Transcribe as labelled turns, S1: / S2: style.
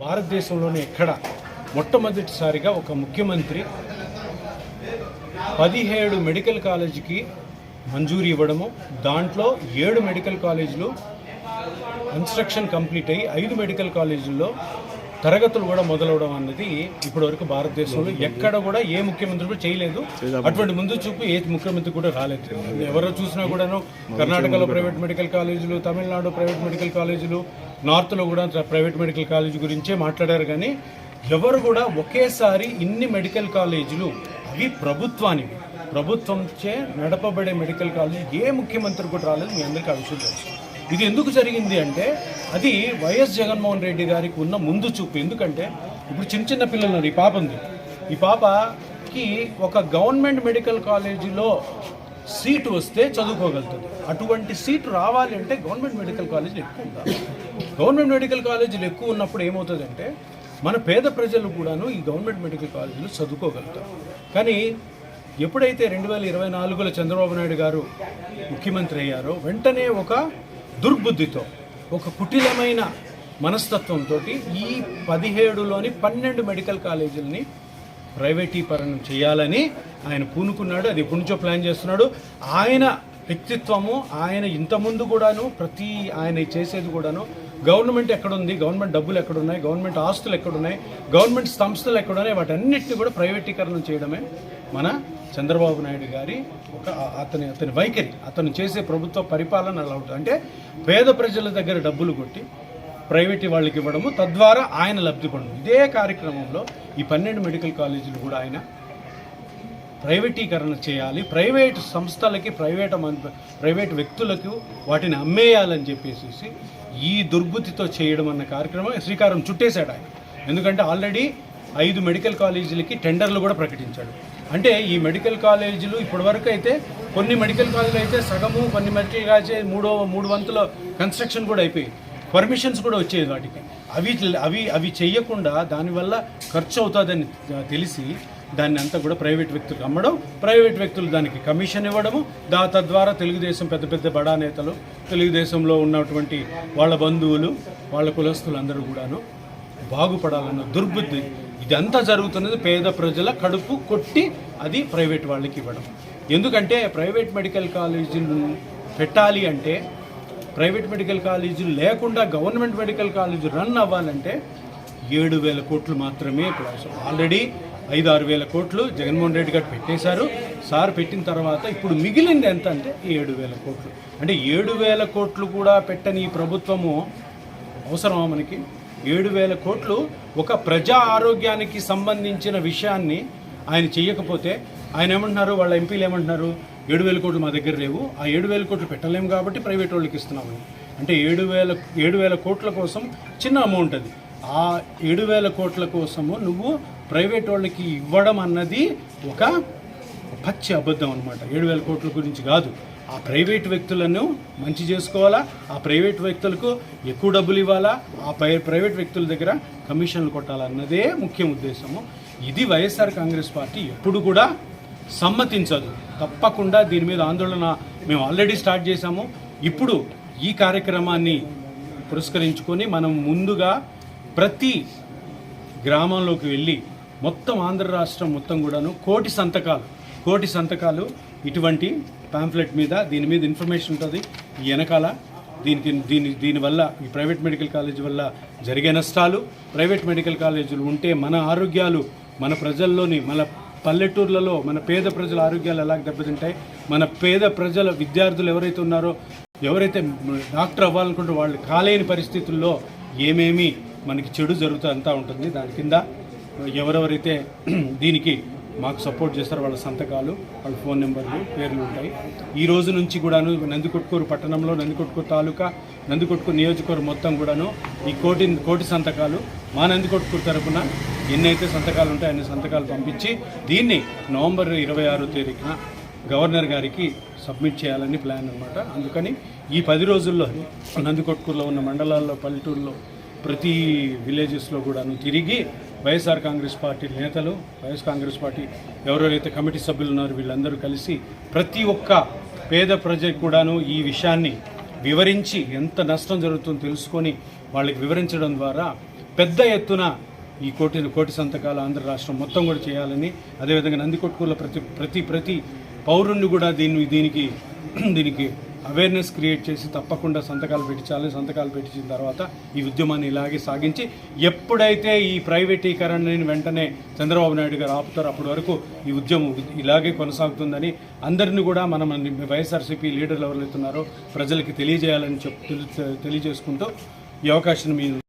S1: భారతదేశంలోనే ఎక్కడ మొట్టమొదటిసారిగా ఒక ముఖ్యమంత్రి పదిహేడు మెడికల్ కాలేజీకి మంజూరు ఇవ్వడము దాంట్లో ఏడు మెడికల్ కాలేజీలు కన్స్ట్రక్షన్ కంప్లీట్ అయ్యి ఐదు మెడికల్ కాలేజీల్లో తరగతులు కూడా మొదలవడం అన్నది ఇప్పటివరకు భారతదేశంలో ఎక్కడ కూడా ఏ ముఖ్యమంత్రి కూడా చేయలేదు. అటువంటి ముందు చూపు ఏ ముఖ్యమంత్రి కూడా రాలేదు. ఎవరో చూసినా కూడాను కర్ణాటకలో ప్రైవేట్ మెడికల్ కాలేజీలు తమిళనాడు ప్రైవేట్ మెడికల్ కాలేజీలు నార్త్లో కూడా ప్రైవేట్ మెడికల్ కాలేజీ గురించే మాట్లాడారు కానీ ఎవరు కూడా ఒకేసారి ఇన్ని మెడికల్ కాలేజీలు అవి ప్రభుత్వానికి ప్రభుత్వంచే నడపబడే మెడికల్ కాలేజీ ఏ ముఖ్యమంత్రి కూడా రాలేదు. మీ అందరికీ ఆ విషయం తెలుసు. ఇది ఎందుకు జరిగింది అంటే అది వైఎస్ జగన్మోహన్ రెడ్డి గారికి ఉన్న ముందు చూపు. ఎందుకంటే ఇప్పుడు చిన్న చిన్న పిల్లలు ఉన్నారు. ఈ పాప ఉంది. ఈ పాపకి ఒక గవర్నమెంట్ మెడికల్ కాలేజీలో సీటు వస్తే చదువుకోగలుగుతుంది. అటువంటి సీటు రావాలి అంటే గవర్నమెంట్ మెడికల్ కాలేజీలు ఎక్కువ ఉండాలి. గవర్నమెంట్ మెడికల్ కాలేజీలు ఎక్కువ ఉన్నప్పుడు ఏమవుతుందంటే మన పేద ప్రజలు కూడాను ఈ గవర్నమెంట్ మెడికల్ కాలేజీలు చదువుకోగలుగుతారు. కానీ ఎప్పుడైతే రెండు వేల ఇరవై నాలుగులో చంద్రబాబు నాయుడు గారు ముఖ్యమంత్రి అయ్యారో వెంటనే ఒక దుర్బుద్ధితో ఒక కుటిలమైన మనస్తత్వంతో ఈ పదిహేడులోని పన్నెండు మెడికల్ కాలేజీలని ప్రైవేటీకరణం చేయాలని ఆయన పూనుకున్నాడు. అది ఎప్పటి నుంచో ప్లాన్ చేస్తున్నాడు. ఆయన వ్యక్తిత్వము ఆయన ఇంతకుముందు కూడాను ప్రతి ఆయన చేసేది కూడాను గవర్నమెంట్ ఎక్కడుంది? గవర్నమెంట్ డబ్బులు ఎక్కడున్నాయి? గవర్నమెంట్ ఆస్తులు ఎక్కడున్నాయి? గవర్నమెంట్ సంస్థలు ఎక్కడున్నాయి? వాటన్నిటిని కూడా ప్రైవేటీకరణ చేయడమే మన చంద్రబాబు నాయుడు గారి ఒక అతని అతని వైఖరి. అతను చేసే ప్రభుత్వ పరిపాలన అలా ఉంటుంది? అంటే పేద ప్రజల దగ్గర డబ్బులు కొట్టి ప్రైవేట్ వాళ్ళకి ఇవ్వడము తద్వారా ఆయన లబ్ధి పొందడం. ఇదే కార్యక్రమంలో ఈ పన్నెండు మెడికల్ కాలేజీలు కూడా ఆయన ప్రైవేటీకరణ చేయాలి. ప్రైవేట్ సంస్థలకి ప్రైవేట్ ప్రైవేట్ వ్యక్తులకు వాటిని అమ్మేయాలని చెప్పేసి ఈ దుర్బుద్ధితో చేయడం అన్న కార్యక్రమం శ్రీకారం చుట్టేశాడు ఆయన. ఎందుకంటే ఆల్రెడీ ఐదు మెడికల్ కాలేజీలకి టెండర్లు కూడా ప్రకటించాడు. అంటే ఈ మెడికల్ కాలేజీలు ఇప్పటివరకు అయితే కొన్ని మెడికల్ కాలేజీలు అయితే సగము కొన్ని మెడికల్ కాలేజీ మూడో మూడు వంతుల కన్స్ట్రక్షన్ కూడా అయిపోయి పర్మిషన్స్ కూడా వచ్చేది వాటికి. అవి అవి అవి చేయకుండా దానివల్ల ఖర్చు అవుతుందని తెలిసి దాన్ని అంతా కూడా ప్రైవేట్ వ్యక్తులకు అమ్మడం ప్రైవేట్ వ్యక్తులు దానికి కమిషన్ ఇవ్వడము దా తద్వారా తెలుగుదేశం పెద్ద పెద్ద బడా నేతలు తెలుగుదేశంలో ఉన్నటువంటి వాళ్ళ బంధువులు వాళ్ళ కులస్తులు అందరూ కూడాను బాగుపడాలన్న దుర్బుద్ధి ఇదంతా జరుగుతున్నది పేద ప్రజల కడుపు కొట్టి అది ప్రైవేట్ వాళ్ళకి ఇవ్వడం. ఎందుకంటే ప్రైవేట్ మెడికల్ కాలేజీలు పెట్టాలి అంటే ప్రైవేట్ మెడికల్ కాలేజీలు లేకుండా గవర్నమెంట్ మెడికల్ కాలేజీ రన్ అవ్వాలంటే ఏడు వేల కోట్లు మాత్రమే ఇప్పుడు ఆల్రెడీ ఐదు ఆరు వేల కోట్లు జగన్మోహన్ రెడ్డి గారు పెట్టేశారు. సార్ పెట్టిన తర్వాత ఇప్పుడు మిగిలింది ఎంత అంటే ఏడు వేల కోట్లు. అంటే ఏడు వేల కోట్లు కూడా పెట్టని ఈ ప్రభుత్వము అవసరమా మనకి? ఏడు వేల కోట్లు ఒక ప్రజా ఆరోగ్యానికి సంబంధించిన విషయాన్ని ఆయన చేయకపోతే ఆయన ఏమంటున్నారు? వాళ్ళ ఎంపీలు ఏమంటున్నారు? ఏడు వేల కోట్లు మా దగ్గర లేవు. ఆ ఏడు వేల కోట్లు పెట్టలేము కాబట్టి ప్రైవేట్ వాళ్ళకి ఇస్తున్నాము. అంటే ఏడు వేల ఏడు వేల కోట్ల కోసం చిన్న అమౌంట్ అది. ఆ ఏడు వేల కోట్ల కోసము నువ్వు ప్రైవేట్ వాళ్ళకి ఇవ్వడం అన్నది ఒక పచ్చి అబద్ధం అనమాట ఏడు వేల కోట్ల గురించి కాదు. ఆ ప్రైవేట్ వ్యక్తులను మంచి చేసుకోవాలా? ఆ ప్రైవేట్ వ్యక్తులకు ఎక్కువ డబ్బులు ఇవ్వాలా? ఆ ప్రై ప్రైవేట్ వ్యక్తుల దగ్గర కమిషన్లు కొట్టాలన్నదే ముఖ్య ఉద్దేశము. ఇది వైఎస్ఆర్ కాంగ్రెస్ పార్టీ ఎప్పుడు కూడా సమ్మతించదు. తప్పకుండా దీని మీద ఆందోళన మేము ఆల్రెడీ స్టార్ట్ చేశాము. ఇప్పుడు ఈ కార్యక్రమాన్ని పురస్కరించుకొని మనం ముందుగా ప్రతి గ్రామంలోకి వెళ్ళి మొత్తం ఆంధ్ర రాష్ట్రం మొత్తం కూడాను కోటి సంతకాలు కోటి సంతకాలు ఇటువంటి పాంఫ్లెట్ మీద దీని మీద ఇన్ఫర్మేషన్ ఉంటుంది. వెనకాల దీనికి దీని దీనివల్ల ఈ ప్రైవేట్ మెడికల్ కాలేజ్ వల్ల జరిగే నష్టాలు ప్రైవేట్ మెడికల్ కాలేజీలు ఉంటే మన ఆరోగ్యాలు మన ప్రజల్లోని మన పల్లెటూర్లలో మన పేద ప్రజల ఆరోగ్యాలు ఎలా దెబ్బతింటాయి మన పేద ప్రజల విద్యార్థులు ఎవరైతే ఉన్నారో ఎవరైతే డాక్టర్ అవ్వాలనుకుంటే వాళ్ళు కాలేని పరిస్థితుల్లో ఏమేమి మనకి చెడు జరుగుతూ అంతా ఉంటుంది. దాని కింద ఎవరెవరైతే దీనికి మాకు సపోర్ట్ చేస్తారో వాళ్ళ సంతకాలు వాళ్ళ ఫోన్ నెంబర్లు పేర్లు ఉంటాయి. ఈ రోజు నుంచి కూడాను నందికొట్కూరు పట్టణంలో నందికొట్కూరు తాలూకా నందికొట్కూరు నియోజకవర్గం మొత్తం కూడాను ఈ కోటి కోటి సంతకాలు మా నందికొట్కూరు తరపున ఎన్నైతే సంతకాలు ఉంటాయో అన్ని సంతకాలు పంపించి దీన్ని నవంబర్ ఇరవై ఆరో తేదీన గవర్నర్ గారికి సబ్మిట్ చేయాలని ప్లాన్ అనమాట అందుకని ఈ పది రోజుల్లో నందికొట్కూరులో ఉన్న మండలాల్లో పల్లెటూరులో ప్రతి విలేజెస్లో కూడాను తిరిగి వైఎస్ఆర్ కాంగ్రెస్ పార్టీ నేతలు వైఎస్ కాంగ్రెస్ పార్టీ ఎవరెవరైతే కమిటీ సభ్యులు ఉన్నారో వీళ్ళందరూ కలిసి ప్రతి ఒక్క పేద ప్రజకు కూడాను ఈ విషయాన్ని వివరించి ఎంత నష్టం జరుగుతుందో తెలుసుకొని వాళ్ళకి వివరించడం ద్వారా పెద్ద ఎత్తున ఈ కోటి కోటి సంతకాలు ఆంధ్ర రాష్ట్రం మొత్తం కూడా చేయాలని అదేవిధంగా నందికొట్కూరులో ప్రతి ప్రతి ప్రతి పౌరుణ్ణి కూడా దీన్ని దీనికి దీనికి అవేర్నెస్ క్రియేట్ చేసి తప్పకుండా సంతకాలు పెట్టించాలి. సంతకాలు పెట్టించిన తర్వాత ఈ ఉద్యమాన్ని ఇలాగే సాగించి ఎప్పుడైతే ఈ ప్రైవేటీకరణని వెంటనే చంద్రబాబు నాయుడు గారు ఆపుతారు అప్పటి వరకు ఈ ఉద్యమం ఇలాగే కొనసాగుతుందని అందరినీ కూడా మనం వైఎస్ఆర్సీపీ లీడర్లు ఎవరు ప్రజలకి తెలియజేయాలని చెప్ తెలి- తెలియజేసుకుంటూ ఈ అవకాశం మీరు